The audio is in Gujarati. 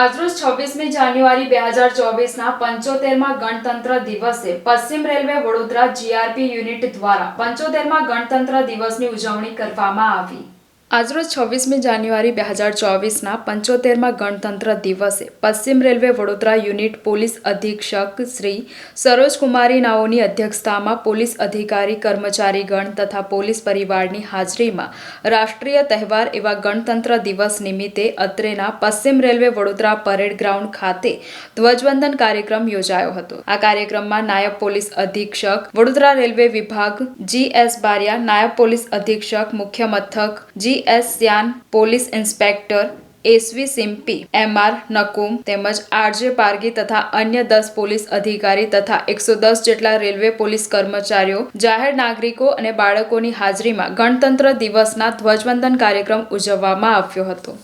આજરોજ છવ્વીસમી જાન્યુઆરી બે હજાર ચોવીસના પંચોતેરમાં ગણતંત્ર દિવસે પશ્ચિમ રેલવે વડોદરા જીઆરપી યુનિટ દ્વારા પંચોતેરમાં ગણતંત્ર દિવસની ઉજવણી કરવામાં આવી. આજરોજ છવ્વીસમી જાન્યુઆરી બે હજાર ચોવીસના પંચોતેરમાં ગણતંત્ર દિવસે પશ્ચિમ રેલવે વડોદરા યુનિટ પોલીસ અધિક્ષક શ્રી સરોજકુમારી અધ્યક્ષતામાં પોલીસ અધિકારી, કર્મચારીગણ તથા પોલીસ પરિવારની હાજરીમાં રાષ્ટ્રીય તહેવાર એવા ગણતંત્ર દિવસ નિમિત્તે અત્રેના પશ્ચિમ રેલવે વડોદરા પરેડ ગ્રાઉન્ડ ખાતે ધ્વજવંદન કાર્યક્રમ યોજાયો હતો. આ કાર્યક્રમમાં નાયબ પોલીસ અધિક્ષક, વડોદરા રેલવે વિભાગ જી એસ બારિયા, નાયબ પોલીસ અધિક્ષક, મુખ્ય મથક G S સ્યાન police inspector S V Simpi M R Nakum તેમજ આરજે પારગી તથા અન્ય દસ પોલીસ અધિકારી તથા એકસો દસ જેટલા રેલવે પોલીસ કર્મચારીઓ, જાહેર નાગરિકો અને બાળકોની હાજરીમાં ગણતંત્ર દિવસના ધ્વજવંદન કાર્યક્રમ ઉજવવામાં આવ્યો હતો.